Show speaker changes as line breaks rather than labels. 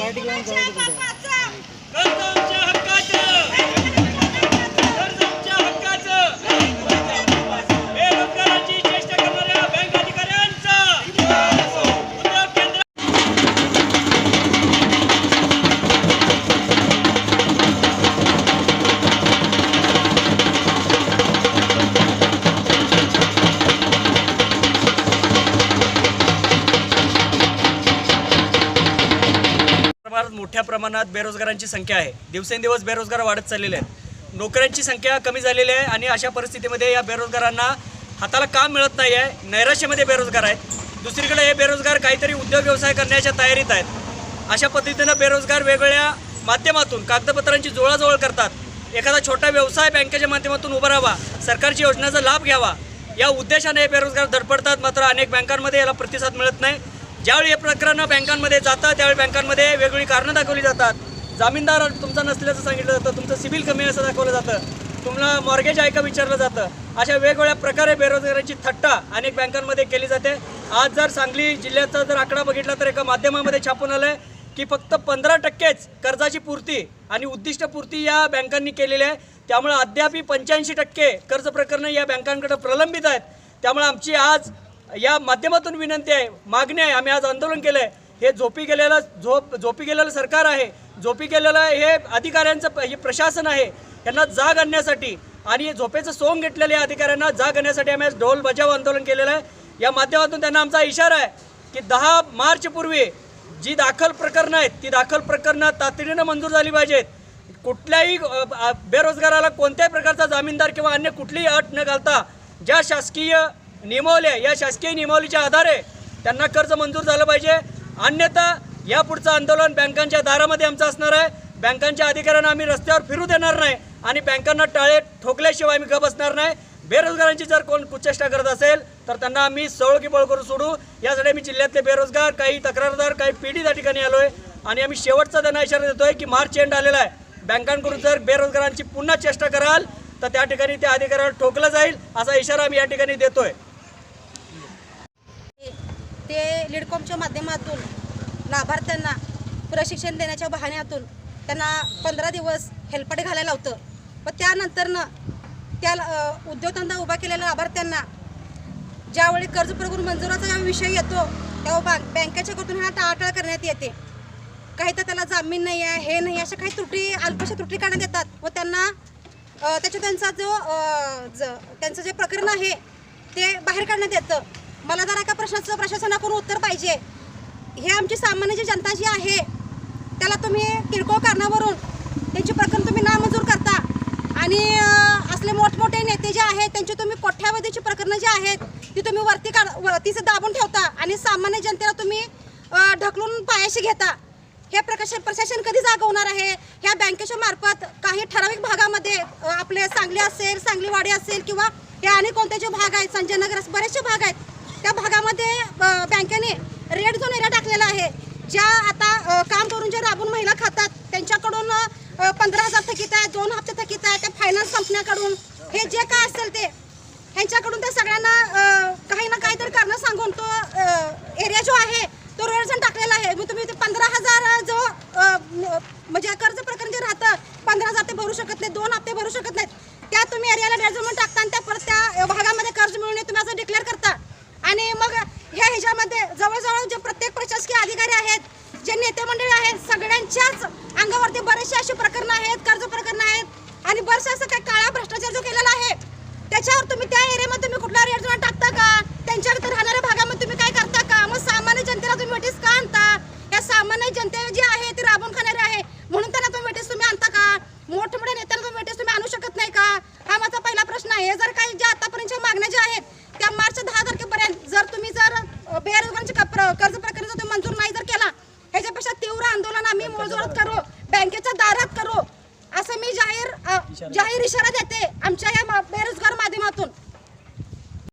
బయటికి मोठ्या प्रमाणात बेरोजगारांची संख्या आहे. दिवसेंदिवस बेरोजगार वाढत चाललेले आहेत. नोकऱ्यांची संख्या कमी झालेली आहे आणि अशा परिस्थितीमध्ये या बेरोजगारांना हाताला काम मिळत नाही आहे नैराश्यामध्ये बेरोजगार आहेत. दुसरीकडे हे बेरोजगार काहीतरी उद्योग व्यवसाय करण्याच्या तयारीत आहेत. अशा पद्धतीनं बेरोजगार वेगवेगळ्या माध्यमातून कागदपत्रांची जोळाजोळ करतात. एखादा छोटा व्यवसाय बँकेच्या माध्यमातून उभा राहावा सरकारची योजनेचा लाभ घ्यावा या उद्देशाने हे बेरोजगार धडपडतात. मात्र अनेक बँकांमध्ये याला प्रतिसाद मिळत नाही. ज्यावेळी हे प्रकरणं बँकांमध्ये जातं त्यावेळी बँकांमध्ये वेगवेगळी कारणं दाखवली जातात. जामीनदार तुमचा नसल्याचं सांगितलं जातं तुमचं सिबिल कमी असं दाखवलं जातं. तुम्हाला मॉर्गेज आहे का विचारलं जातं? अशा वेगवेगळ्या प्रकारे बेरोजगारांची थट्टा अनेक बँकांमध्ये केली जाते. आज जर सांगली जिल्ह्याचा जर आकडा बघितला तर एका माध्यमामध्ये छापून आलं आहे की फक्त पंधरा टक्केच कर्जाची पूर्ती आणि उद्दिष्टपूर्ती या बँकांनी केलेली आहे. त्यामुळे अद्यापी पंच्याऐंशी टक्के कर्ज प्रकरणं या बँकांकडे प्रलंबित आहेत. त्यामुळे आमची आज या माध्यमातून विनंती आहे मागणी आहे आम्ही आज आंदोलन केलं आहे हे झोपी गेलेलं झोप झोपी गेलेलं सरकार आहे. झोपी गेलेलं हे अधिकाऱ्यांचं प- हे प्रशासन आहे. यांना जाग आणण्यासाठी आणि झोपेचं सोंग घेतलेल्या अधिकाऱ्यांना जाग आणण्यासाठी आम्ही आज ढोल बजाव आंदोलन केलेलं आहे. या माध्यमातून त्यांना आमचा इशारा आहे की दहा मार्चपूर्वी जी दाखल प्रकरणं आहेत ती दाखल प्रकरणं तातडीनं मंजूर झाली पाहिजेत. कुठल्याही बेरोजगाराला कोणत्याही प्रकारचा जामीनदार किंवा अन्य कुठलीही अट न घालता ज्या शासकीय नियमावल्या या शासकीय नियमावलीच्या आधारे त्यांना कर्ज मंजूर झालं पाहिजे. अन्यथा यापुढचं आंदोलन बँकांच्या दारामध्ये आमचं असणार आहे. बँकांच्या अधिकाऱ्यांना आम्ही रस्त्यावर फिरू देणार नाही आणि बँकांना टाळे ठोकल्याशिवाय आम्ही गप बसणार नाही. बेरोजगारांची जर कोण कुचेष्टा करत असेल तर त्यांना आम्ही सवळकीबळ करून सोडू. यासाठी आम्ही जिल्ह्यातले बेरोजगार काही तक्रारदार काही पिढी त्या ठिकाणी आलो आहे आणि आम्ही शेवटचा त्यांना इशारा देतोय की मार्च एंड आलेला आहे. बँकांकडून जर बेरोजगारांची पुन्हा चेष्टा कराल तर त्या ठिकाणी त्या अधिकाऱ्यावर ठोकलं जाईल असा इशारा आम्ही या ठिकाणी देतोय.
ते लिडकॉमच्या माध्यमातून लाभार्थ्यांना प्रशिक्षण देण्याच्या बहाण्यातून त्यांना पंधरा दिवस हेल्पट घालायला होतं व त्यानंतरनं त्या उद्योगधंदा उभा केलेल्या लाभार्थ्यांना ज्यावेळी कर्ज प्रकरण मंजुराचा जेव्हा विषय येतो तेव्हा बँक बँकेच्या कडून हा टाळाटाळ करण्यात येते. काही तर त्याला जामीन नाही आहे हे नाही अशा काही त्रुटी अल्पशा त्रुटी काढण्यात येतात. व त्यांना त्याच्या त्यांचा जो ज- त्यांचं जे प्रकरण आहे ते बाहेर काढण्यात येतं. मला जरा एका प्रश्नाचं प्रशासनाकडून उत्तर पाहिजे. हे आमची सामान्य जी जनता जी आहे त्याला तुम्ही किरकोळ कारणावरून त्यांची प्रकरण तुम्ही नामंजूर करता. आणि असले मोठमोठे नेते जे आहेत त्यांची तुम्ही कोठ्यावधीची प्रकरणं जी आहेत ती तुम्ही वरती काढ वरतीच दाबून ठेवता. आणि सामान्य जनतेला तुम्ही ढकलून पायाशी घेता. हे प्रकाशन प्रशासन कधी जागवणार आहे? ह्या बँकेच्या मार्फत काही ठराविक भागामध्ये आपले सांगली असेल सांगलीवाडी असेल किंवा हे आणि कोणते जे भाग आहेत संजयनगर बरेचसे भाग आहेत त्या भागामध्ये बँकेने रेड झोन एरिया टाकलेला आहे. ज्या आता काम करून ज्या राबून महिला खातात त्यांच्याकडून पंधरा हजार थकीत आहे दोन हप्ते थकीत आहे त्या फायनान्स कंपन्याकडून हे जे काय असेल ते ह्यांच्याकडून त्या सगळ्यांना काही ना काहीतरी कारणं सांगून तो एरिया जो आहे तो रेड झोन टाकलेला आहे. मग तुम्ही ते पंधरा हजार जो म्हणजे कर्ज प्रकरण जे राहतं पंधरा हजार ते भरू शकत नाही दोन हप्ते भरू शकत नाहीत त्या तुम्ही एरियाला रेड झोन टाकता आणि त्या परत त्या भागामध्ये कर्ज मिळून तुम्ही असं डिक्लेअर करता आणि मग ह्या ह्याच्यामध्ये जवळजवळ जे प्रत्येक प्रशासकीय अधिकारी आहेत जे नेते मंडळी आहेत सगळ्यांच्याच अंगावरती बरेचसे असे प्रकरणं आहेत कर्ज प्रकरणं आहेत आणि बरंचसं असं काही काळा भ्रष्टाचार जो केलेला आहे त्याच्यावर तुम्ही त्या एरियामध्ये तुम्ही कुठला रेड झोन टाकता का त्यांच्या इथे राहणाऱ्या भागामध्ये तुम्ही काय करता का मग सामान्य जनतेला तुम्ही वेटीस का आणता या सामान्य जनते जी आहे ती राबून खाणारी आहे म्हणून त्यांना तुम्ही वेटीस तुम्ही आणता का नेत्यांना तुम्ही वेटीस तुम्ही आणू शकत नाही का? हा माझा पहिला प्रश्न आहे. जर काही ज्या आतापर्यंतच्या मागण्या ज्या आहेत त्या मार्च दहा तारखेपर्यंत जर तुम्ही जर अ, बेरोजगारांचे क- प्र- कर्ज प्रकरण जर तुम्ही मंजूर नाही जर केला ह्याच्यापेक्षा तीव्र आंदोलन आम्ही मोजवत करू बँकेच्या दारात करू. असं मी जाहीर जाहीर इशारा देते.